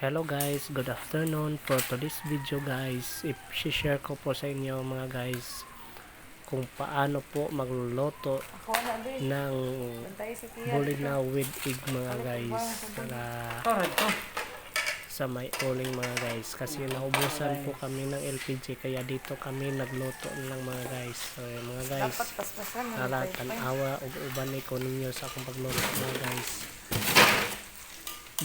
Hello guys, good afternoon. For today's video guys, i-share ko po sa inyo mga guys kung paano po magluluto na ng Tia. bulinaw with egg mga guys para sa may uling mga guys kasi naubusan po kami ng LPG kaya dito kami nagluto ng mga guys so mga guys Dapat paspasan mo. Ala, tanawa ug uban ni ko ninyo sa akong pagluto mga guys.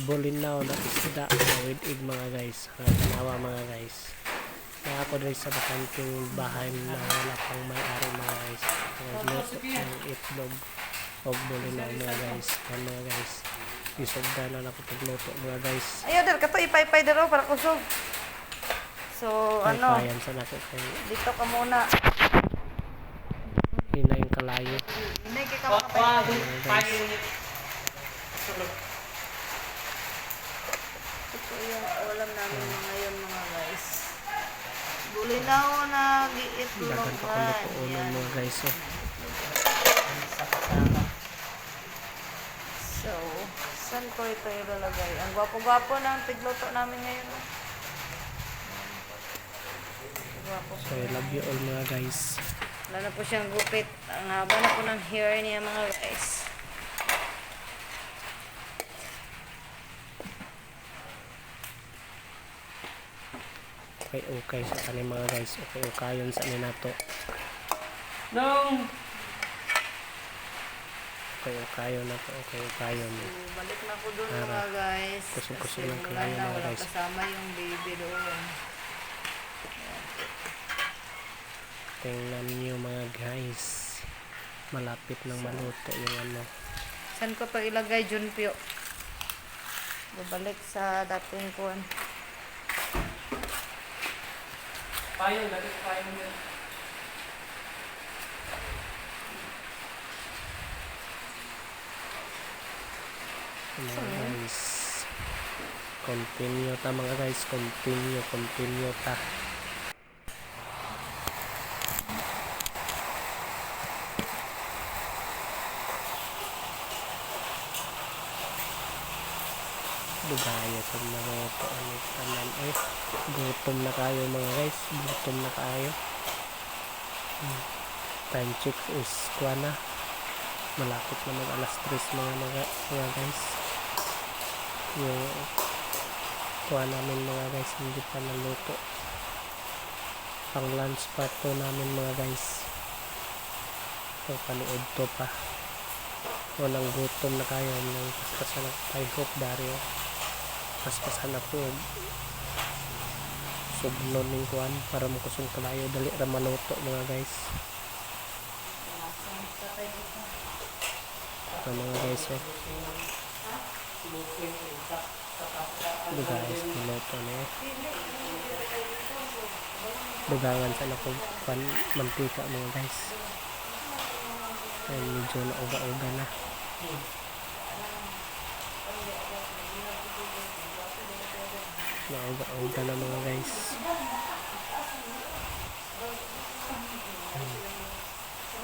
Bulinaw na isda na with egg mga guys. Ala, tanawa mga guys. Kaya ako dahil sa bakanting bahay na wala pang may-ari mga guys. Nagluto ng itlog o bulinaw mga guys. Yan mga guys. Isugda na ako pagluto mga guys. Ayaw, dar ka to. Ipay-pay daro para kusog. So, Ay, ano, kayan sa nako dito ka muna. hinay yung kalayo. Hinay kay ka. Mga guys. Ito yung ulam namin ngayon mga guys. Bulinaw na giitlog. Dagan pa ulo Yan. mga guys. Oh. So, saan ko ito ilalagay? Ang gwapo-gwapo ng tigluto namin ngayon. oh. Gwapo So I love you all mga guys. Wala na po siyang gupit. Ang haba na po ng hair niya mga guys. Okay, okay sa kanin mga guys. Okay, ukayon sa amin nato. Nung Okay, ukayon na to. Okay, ukayon. So, balik na po doon mga guys. Kusog-kusog Kasi ng na, mga guys. kasama yung baby doon. Tingnan niyo mga guys. Malapit nang maluto yung ano. Saan ko to ilagay, Junpyo? Babalik sa dating kuwan. Payong, sa payong yun. Guys. Continue ta mga guys. Continue, continue ta. Dugaya sa mga ito. Ano tanan eh. Gutom na kayo mga guys. Gutom na kayo. Hmm. Time check is kuha na. Malapit na mag alas 3 mga mga, mga guys. Yung kuha namin mga guys hindi pa naluto. Pang lunch part to namin mga guys. So panood to pa. Walang gutom na kayo. Nang paspasan na I hope Dario. Paspasan na po. Sublon ng kuhan para makusong kalayo. Dali ra maluto mga guys. Ito mga guys eh. Ito guys, maluto na eh. Dugangan sa na kung pan mantika mga guys. Ay medyo na uga-uga na. Na uga-uga na mga guys.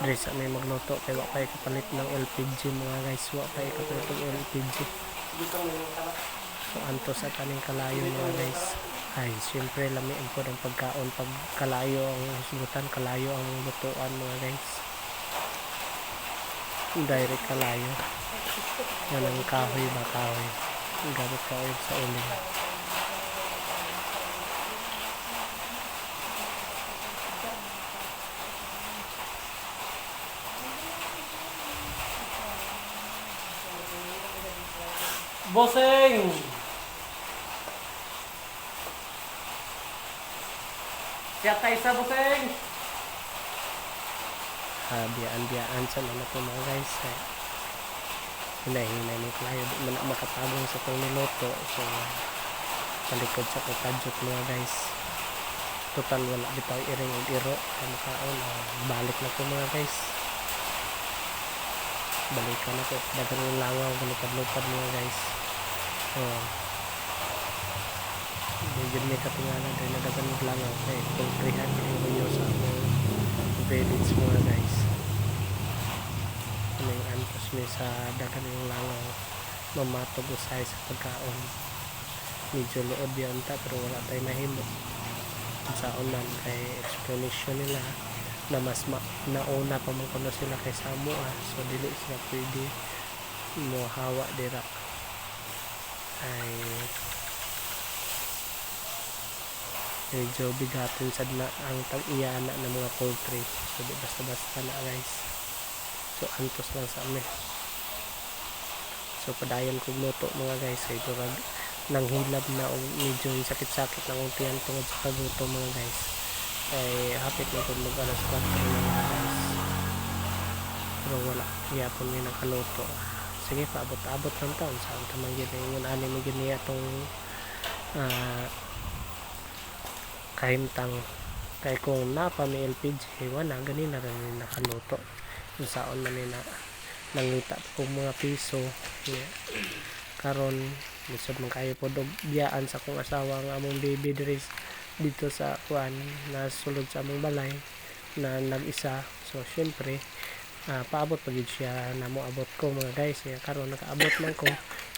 Dre sa may magluto kay wa pa kapalit ng LPG mga guys. Wa pa kapalit ng LPG. So anto sa kaning kalayo mga guys. Ay, siyempre lamiin po ng pagkaon pag kalayo ang husgutan, kalayo ang lutuan mga guys. Direct kalayo. Yan ang kahoy ba kahoy. Gamit kahoy sa uling. Boseng! Siya tayo sa Boseng! biyaan-biyaan sa mga po mga guys eh, hinahinay ni Clayo di man makatagong sa itong niloto so. Palikod sa kukadjot mga guys. Total wala bitaw iring og iro sa makaon uh, balik na po mga guys balikan na po dagan yung langaw galupad-lupad mga guys oh medyo may katingalan dahil nadagan yung langaw kay kultrihan yung sa among village mga guys. Ano yung antos mi sa dagan yung langaw? Mamatog usay sa pagkaon. Medyo luod yan ta pero wala tayo nahimo sa unan kay explanation nila na mas ma nauna pa kuno sila kay Samoa. So dili sila pwede mo hawa dira ay medyo bigatin sad na ang tag-iyana ng mga poultry. So di basta-basta na guys. So antos lang sa amin. So padayon kong luto mga guys. Ay durag nang hilab na o medyo sakit-sakit ng untian tungod sa pagluto mga guys. Ay hapit na kung mag alas 4 na mga guys. Pero wala kaya po may nakaluto sige paabot-abot ng taon. Saan tamang yun. Yung ani mo giniya tong ah kahimtang kay kung napa may LPG wala ganin na rin yung nakaluto. Kung saan man na nangita po mga piso. Yeah. karon lisod man kayo po biyaan sa kong asawa nga among baby diri dito sa kuan na sulod sa among balay na nag-isa. So syempre ah, paabot pagid siya na mo abot ko mga guys. Yeah, karon nakaabot man ko.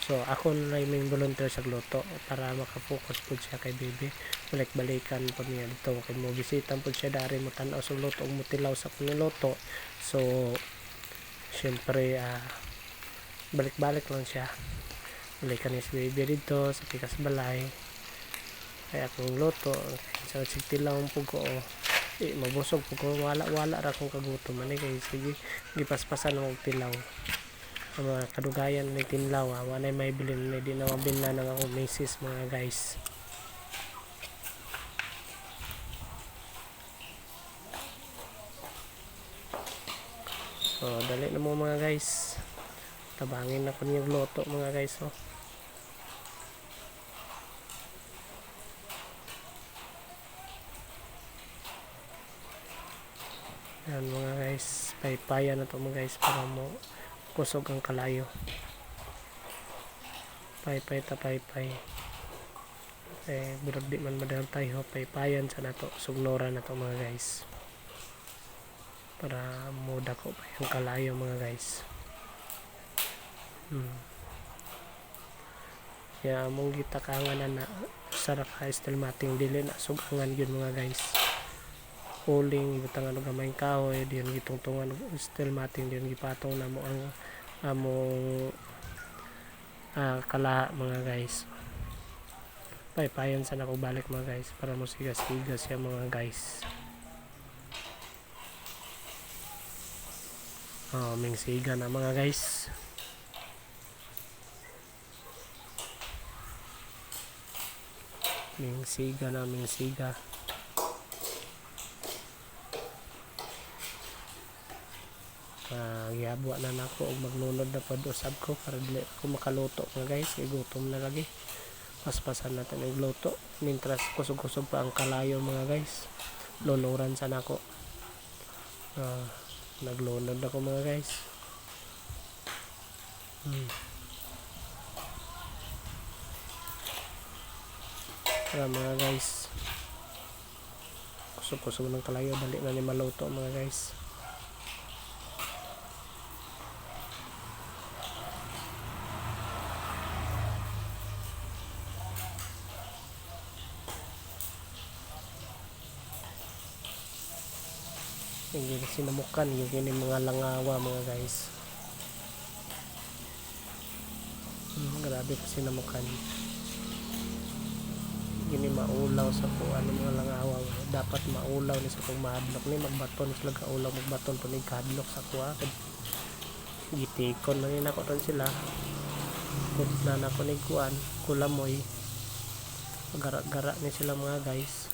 So ako na may volunteer sa luto para makafocus po siya kay baby. Balik-balikan po niya dito kay mo bisitan po siya dari mo tanaw sa luto mo tilaw sa kaniluto so syempre ah, balik-balik lang siya. Balikan niya si baby dito sa pikas balay. Kaya akong luto sa sigtilaw po ko oh, eh, mabusog po ko. Wala wala ra kong kagutom. Ani kay sige gipaspasan ng tilaw. Ang mga kadugayan ni tinlaw ah, wala may bilin na di na mabinna ng ako misis mga guys. So dali na mo mga guys. Tabangin na ko niyang loto mga guys oh. Yan mga guys. Paypaya na to mga guys para mo kusog ang kalayo. Paypay ta paypay. Eh burag di man madal tayo paypayan sa nato sugnora na to mga guys. Para muda ko pa yung kalayo mga guys. Hmm. kaya among gitakangan na na sarap ka still mating dili na sugangan yun mga guys uling ibutangan og gamay kahoy diyon gitungtungan still mating diyon gipatong na mo ang among ah, kalaha mga guys. Paypayan sa nako balik mga guys para mo sigas-sigas siya mga guys. Oh, ming siga na mga guys. Ming siga na ming siga uh, gihabwa na nako og magnunod na pod usab ko para dili ako makaluto mga guys kay na lagi. Paspasan natin ang luto mintras kusog-kusog pa ang kalayo mga guys. Lunuran sa nako. Uh, naglunod ako mga guys. Hmm. Tara mga guys. Kusog-kusog ng kalayo dali na ni maluto mga guys yung sinamukan yung gini mga langawa mga guys. Hmm, grabe pa sinamukan gini maulaw sa po ano mga langawa. Dapat maulaw ni sa kong mahadlok ni. Magbaton sila kaulaw magbaton po ni kadlok sa kuha. Gitikon na nina ko ron sila. Kung na na ko ni kuan kulamoy. Gara-gara ni sila mga guys.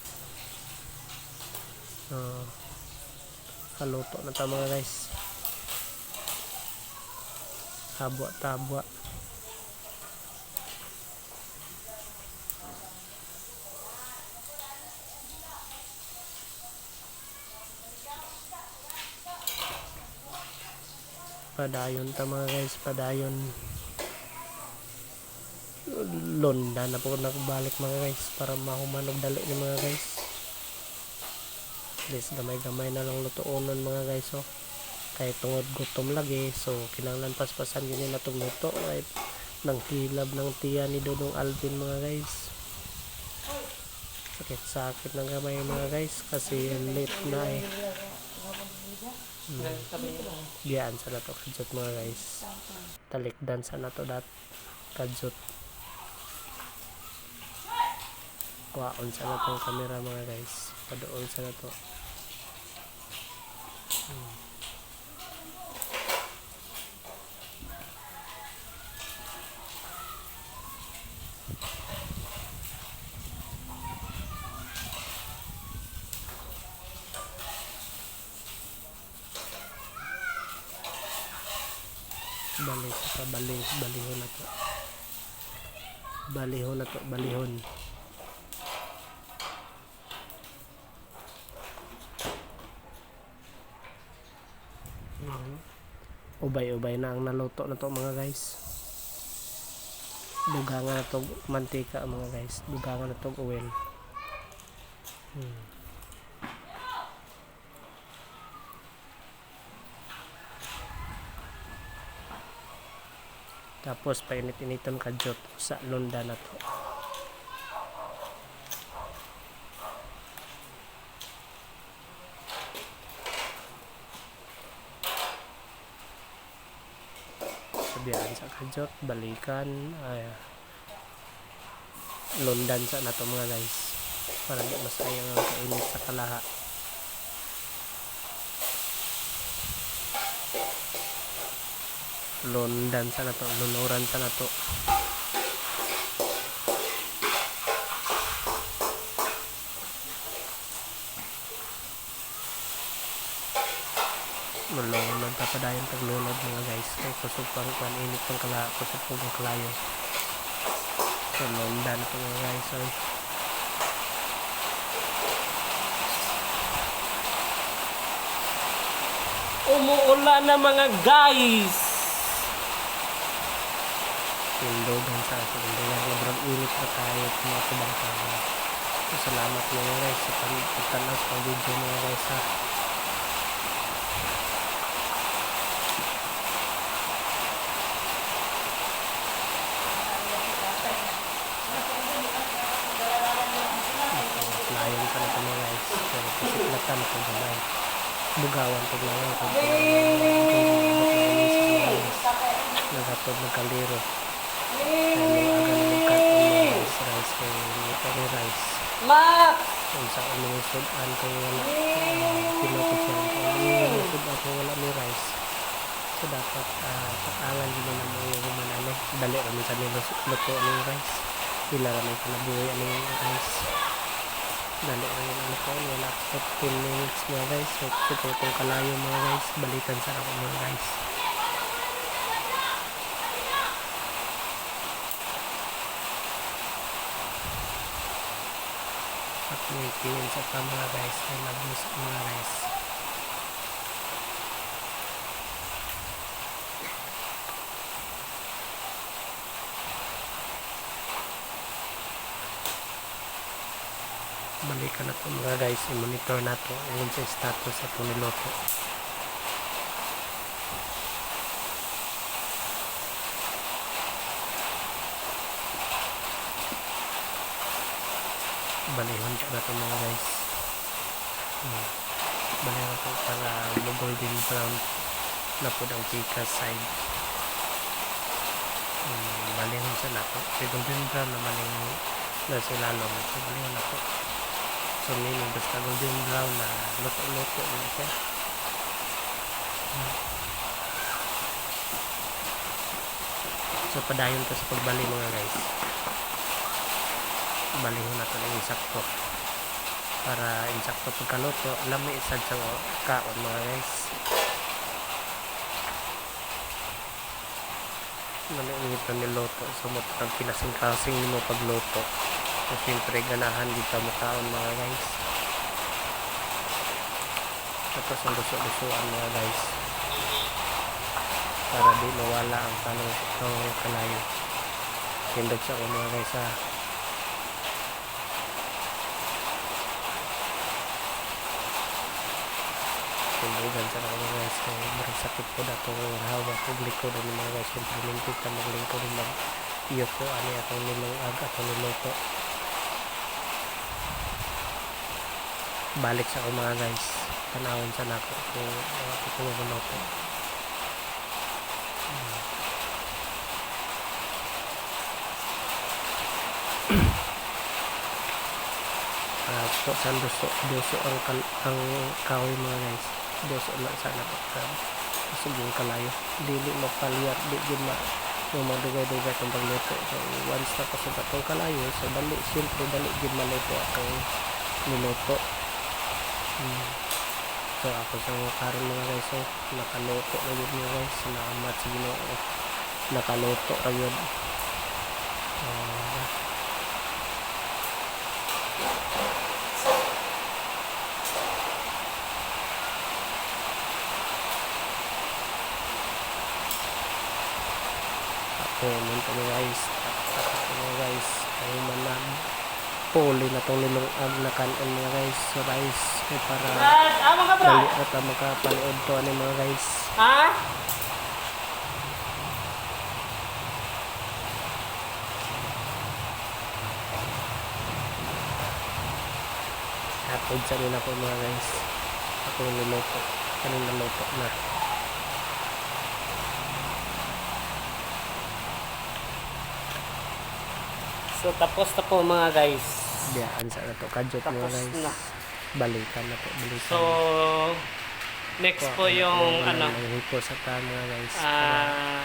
Uh, kaluto na ta mga guys. Habwa tabwa padayon ta mga guys padayon. Londa na po nagbalik mga guys para mahumanog dali ni mga guys Please, gamay-gamay na lang lutuonon mga guys oh. Kay tungod gutom lagi, so kinanglan paspasan yun na itong luto. Right? ng hilab ng tiya ni Dodong Alvin mga guys sakit sakit ng kamay mga guys kasi late na eh biyaan sa nato kadyot mga guys talikdan sa nato dat kadyot kuhaon sa natong kamera mga guys padool sa nato balik pa bali balihon na to. Balihon na balihon ubay-ubay na ang naluto na to mga guys. Dugangan na to mantika mga guys. Dugangan na to oil Hmm. tapos painit-initon kadyot sa lunda na to sabihan sa kadyot balikan ay lundan sa nato mga guys. Para di masayang ang kainit sa kalaha. Lundan sa nato lunuran sa nato Mulunod pa pa dayon paglunod mga guys kay kusog pang kwan init pang kala kusog pang kalayo so lundan po mga guys oy Umuulan na mga guys! Tindogan sa akin. Tindogan sobrang init na at mga kubang tao. So, salamat mga guys sa pagtanaw sa video mga guys ha. Ito, Layon pa na ito mga guys. Pero ito gamay. Bugawan ito lang yan. Kung mga agad magkat ang rice rice kay kay rice. Max! Kung sa aming sudan kung wala pinapicyan kung aming sudan kung wala may rice. So dapat uh, din na mo yung man ano. Dali kami sa nilo luto ng rice. Pila kami sa nabuhay ang rice. Dali kami na luto. Wala 15 minutes mga guys. So tututong kalayo mga guys. Balikan sa ako mga guys. at may tingin sa mga guys ay labos mga guys balikan na to mga guys. I-monitor na to. Yun sa status sa to niloto balihon ka na to mga guys. Hmm. balihon to para mo golden brown na po ang pika side. Hmm. balihon sa na to golden brown naman yung nasa ilalong so balihon na to so nino basta golden brown na luto luto na siya Hmm. so padayon to sa pagbali mga guys. Balihon na ito ng insakto. Para insakto pagkaluto alam mo isad sa kaon mga guys. Nanaingit na niloto so matang kinasing-kasing mo pagluto so syempre ganahan dito mo kaon mga guys. Tapos ang luso-lusuan mga guys. Para di mawala ang tanong ng kalayo. Tindog sa mga guys ha. Kumbagan sa mga guys, kung marang sakit po na itong hawa publiko doon mga guys, kung perminti ka maglingkod din mag iyo po, ano atong nilong ag, atong niluto. Balik sa ako mga guys, tanawin sa nako kung uh, ito yung niluto. Ah, so sa duso, duso ang, kal, ang kahoy mga guys. Duso na sana po. Um, Subong kalayo. Dili mapalyar, di din ma yung mga dugay-dugay itong pagluto. So, once na pasok itong kalayo, so dali, siyempre dali din maluto akong niluto. Hmm. So, ako sa mga karon mga guys, so, nakaluto na yun mga guys. Salamat sa ginoo. Nakaluto na yun. Ah, ako man kami guys tapos mga guys ay manang puli na tong nilong ag na kanon mga guys. So guys ay para Brad? dali at makapanood to ani mga guys. Ha? upload sa nila ko mga guys. Ako niluto kanina niluto na So tapos na po mga guys. biyaan sa na to. Kadyot Tapos guys. na. balikan na po balikan So next po yung ano, hipo sa ta mga guys. Ah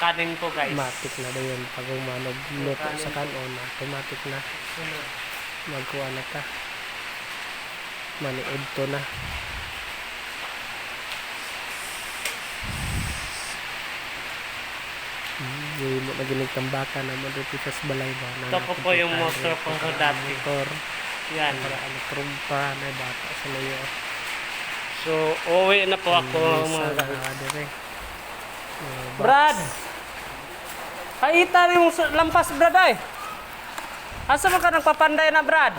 kanin po guys. automatic na daw yun. Pag umanog luto sa kanon automatic na. Magkuha na ta maniod to na hindi mo na na mo dito sa balay ba na Ito po po yung motor ko ko dati. motor Yan. para ano trumpa na bata sa layo So uwi na po ako mga guys. dire Brad! Kaita yung sa- lampas Brad ay. Asa mo ka nagpapanday na Brad?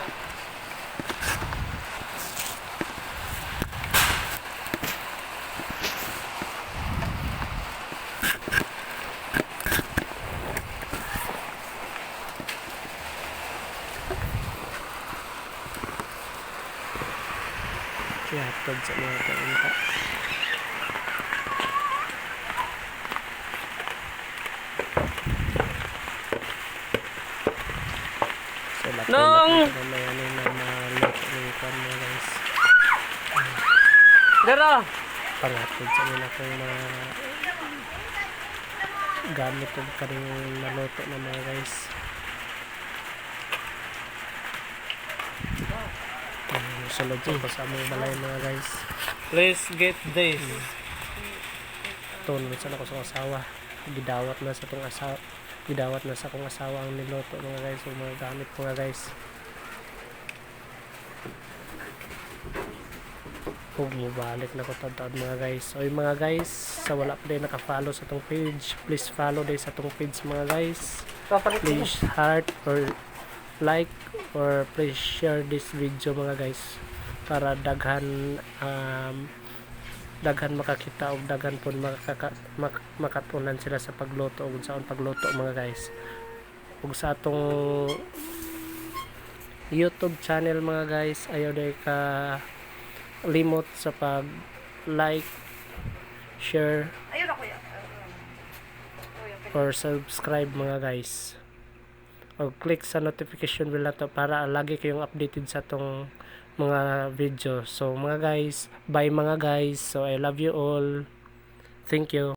kaya tod sa mga kainta So, lahat Nung- na may ano na maluto ng kwan mga guys. Dero. Pangatid sa nila kung mga gamit ng karing naluto na mga Um, sulod sa ko sa among balay mga guys. Let's get this. Tunod sa ako sa asawa. Gidawat na sa tong asawa. Gidawat na sa akong asawa ang niluto mga guys. Yung mga gamit mga guys. Kung mabalik na ko tawad mga guys. So mga guys, sa wala pa din naka-follow sa tong page, please follow din sa tong page mga guys. Please heart or like or please share this video mga guys para daghan um, daghan makakita o daghan pun makaka, mak, makatunan sila sa pagluto ug sa pagluto mga guys. Ug sa atong YouTube channel mga guys ayaw day ka limot sa pag like share or subscribe mga guys o click sa notification bell na to para lagi kayong updated sa tong mga video. So mga guys bye mga guys. So I love you all. Thank you